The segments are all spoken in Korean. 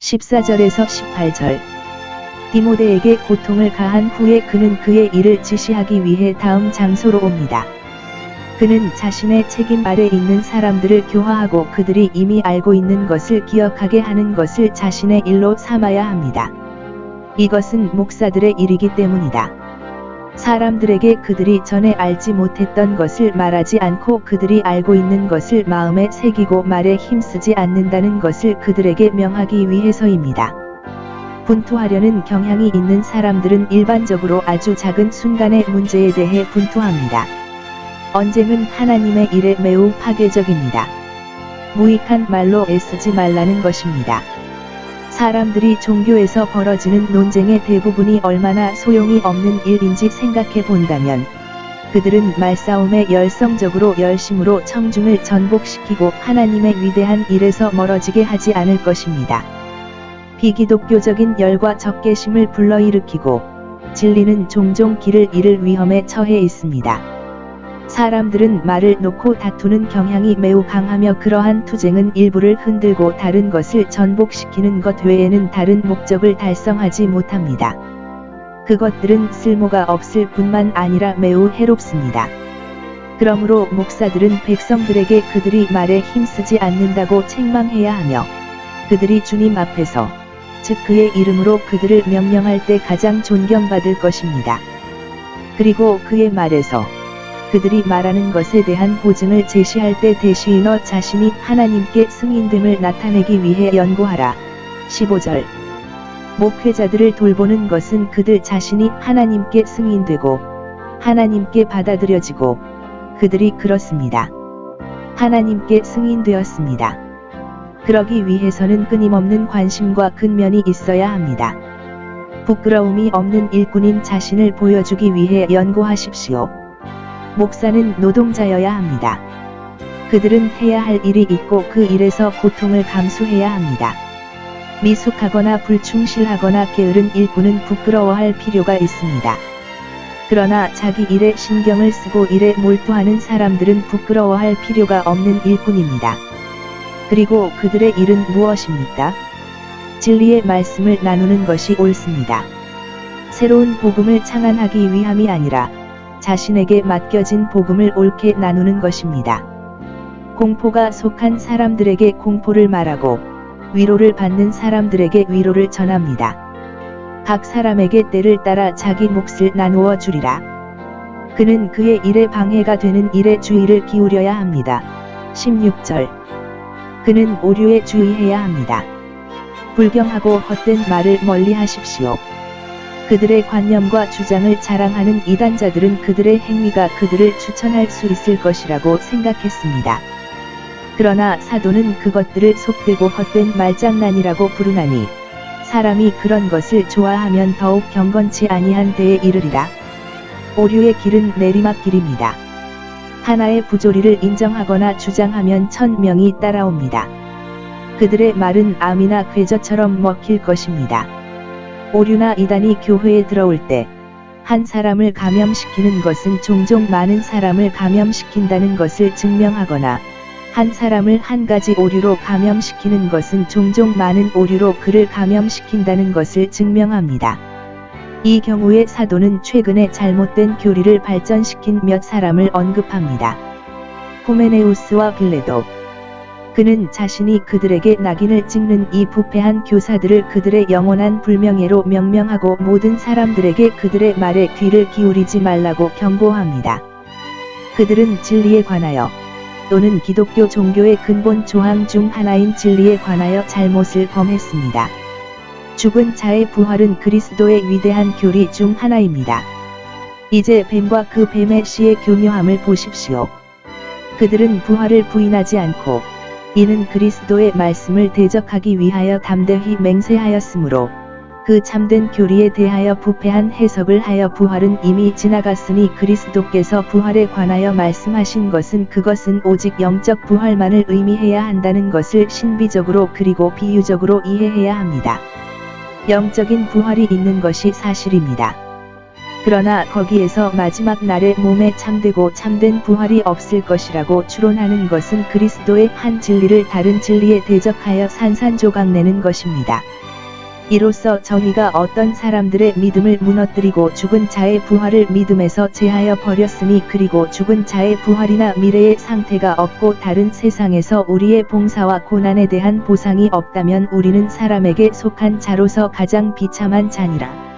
14절에서 18절. 디모데에게 고통을 가한 후에 그는 그의 일을 지시하기 위해 다음 장소로 옵니다. 그는 자신의 책임 아래 있는 사람들을 교화하고 그들이 이미 알고 있는 것을 기억하게 하는 것을 자신의 일로 삼아야 합니다. 이것은 목사들의 일이기 때문이다. 사람들에게 그들이 전에 알지 못했던 것을 말하지 않고 그들이 알고 있는 것을 마음에 새기고 말에 힘쓰지 않는다는 것을 그들에게 명하기 위해서입니다. 분투하려는 경향이 있는 사람들은 일반적으로 아주 작은 순간의 문제에 대해 분투합니다. 언쟁은 하나님의 일에 매우 파괴적입니다. 무익한 말로 애쓰지 말라는 것입니다. 사람들이 종교에서 벌어지는 논쟁의 대부분이 얼마나 소용이 없는 일인지 생각해 본다면 그들은 말싸움에 열성적으로 열심으로 청중을 전복시키고 하나님의 위대한 일에서 멀어지게 하지 않을 것입니다. 비기독교적인 열과 적개심을 불러일으키고 진리는 종종 길을 잃을 위험에 처해 있습니다. 사람들은 말을 놓고 다투는 경향이 매우 강하며 그러한 투쟁은 일부를 흔들고 다른 것을 전복시키는 것 외에는 다른 목적을 달성하지 못합니다. 그것들은 쓸모가 없을 뿐만 아니라 매우 해롭습니다. 그러므로 목사들은 백성들에게 그들이 말에 힘쓰지 않는다고 책망해야 하며 그들이 주님 앞에서 즉 그의 이름으로 그들을 명령할 때 가장 존경받을 것입니다. 그리고 그의 말에서 그들이 말하는 것에 대한 보증을 제시할 때 대시 너 자신이 하나님께 승인됨을 나타내기 위해 연구하라. 15절 목회자들을 돌보는 것은 그들 자신이 하나님께 승인되고 하나님께 받아들여지고 그들이 그렇습니다. 하나님께 승인되었습니다. 그러기 위해서는 끊임없는 관심과 근면이 있어야 합니다. 부끄러움이 없는 일꾼인 자신을 보여주기 위해 연구하십시오. 목사는 노동자여야 합니다. 그들은 해야 할 일이 있고 그 일에서 고통을 감수해야 합니다. 미숙하거나 불충실하거나 게으른 일꾼은 부끄러워할 필요가 있습니다. 그러나 자기 일에 신경을 쓰고 일에 몰두하는 사람들은 부끄러워할 필요가 없는 일꾼입니다. 그리고 그들의 일은 무엇입니까? 진리의 말씀을 나누는 것이 옳습니다. 새로운 복음을 창안하기 위함이 아니라 자신에게 맡겨진 복음을 옳게 나누는 것입니다. 공포가 속한 사람들에게 공포를 말하고 위로를 받는 사람들에게 위로를 전합니다. 각 사람에게 때를 따라 자기 몫을 나누어 주리라. 그는 그의 일에 방해가 되는 일에 주의를 기울여야 합니다. 16절. 그는 오류에 주의해야 합니다. 불경하고 헛된 말을 멀리 하십시오. 그들의 관념과 주장을 자랑하는 이단자들은 그들의 행위가 그들을 추천할 수 있을 것이라고 생각했습니다. 그러나 사도는 그것들을 속되고 헛된 말장난이라고 부르나니 사람이 그런 것을 좋아하면 더욱 경건치 아니한 데에 이르리라. 오류의 길은 내리막길입니다. 하나의 부조리를 인정하거나 주장하면 천 명이 따라옵니다. 그들의 말은 암이나 괴저처럼 먹힐 것입니다. 오류나 이단이 교회에 들어올 때, 한 사람을 감염시키는 것은 종종 많은 사람을 감염시킨다는 것을 증명하거나, 한 사람을 한 가지 오류로 감염시키는 것은 종종 많은 오류로 그를 감염시킨다는 것을 증명합니다. 이 경우에 사도는 최근에 잘못된 교리를 발전시킨 몇 사람을 언급합니다. 호메네우스와 빌레도 그는 자신이 그들에게 낙인을 찍는 이 부패한 교사들을 그들의 영원한 불명예로 명명하고 모든 사람들에게 그들의 말에 귀를 기울이지 말라고 경고합니다. 그들은 진리에 관하여 또는 기독교 종교의 근본 조항 중 하나인 진리에 관하여 잘못을 범했습니다. 죽은 자의 부활은 그리스도의 위대한 교리 중 하나입니다. 이제 뱀과 그 뱀의 씨의 교묘함을 보십시오. 그들은 부활을 부인하지 않고 이는 그리스도의 말씀을 대적하기 위하여 담대히 맹세하였으므로 그 참된 교리에 대하여 부패한 해석을 하여 부활은 이미 지나갔으니 그리스도께서 부활에 관하여 말씀하신 것은 그것은 오직 영적 부활만을 의미해야 한다는 것을 신비적으로 그리고 비유적으로 이해해야 합니다. 영적인 부활이 있는 것이 사실입니다. 그러나 거기에서 마지막 날에 몸에 참되고 참된 부활이 없을 것이라고 추론하는 것은 그리스도의 한 진리를 다른 진리에 대적하여 산산조각내는 것입니다. 이로써 저희가 어떤 사람들의 믿음을 무너뜨리고 죽은 자의 부활을 믿음에서 제하여 버렸으니 그리고 죽은 자의 부활이나 미래의 상태가 없고 다른 세상에서 우리의 봉사와 고난에 대한 보상이 없다면 우리는 사람에게 속한 자로서 가장 비참한 자니라.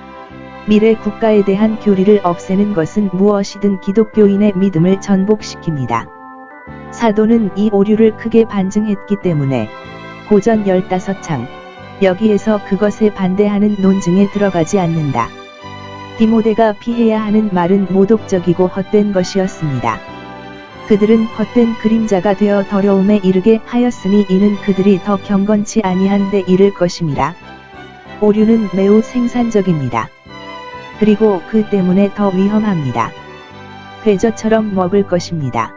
미래 국가에 대한 교리를 없애는 것은 무엇이든 기독교인의 믿음을 전복시킵니다. 사도는 이 오류를 크게 반증했기 때문에 고전 15창 여기에서 그것에 반대하는 논증에 들어가지 않는다. 디모데가 피해야 하는 말은 모독적이고 헛된 것이었습니다. 그들은 헛된 그림자가 되어 더러움에 이르게 하였으니 이는 그들이 더 경건치 아니한 데 이를 것임이라. 오류는 매우 생산적입니다. 그리고 그 때문에 더 위험합니다. 회저처럼 먹을 것입니다.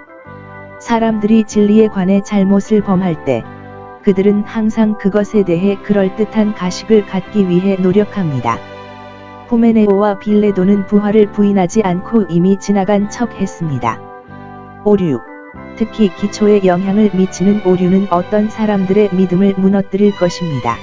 사람들이 진리에 관해 잘못을 범할 때, 그들은 항상 그것에 대해 그럴듯한 가식을 갖기 위해 노력합니다. 후메네오와 빌레도는 부활을 부인하지 않고 이미 지나간 척 했습니다. 오류. 특히 기초에 영향을 미치는 오류는 어떤 사람들의 믿음을 무너뜨릴 것입니다.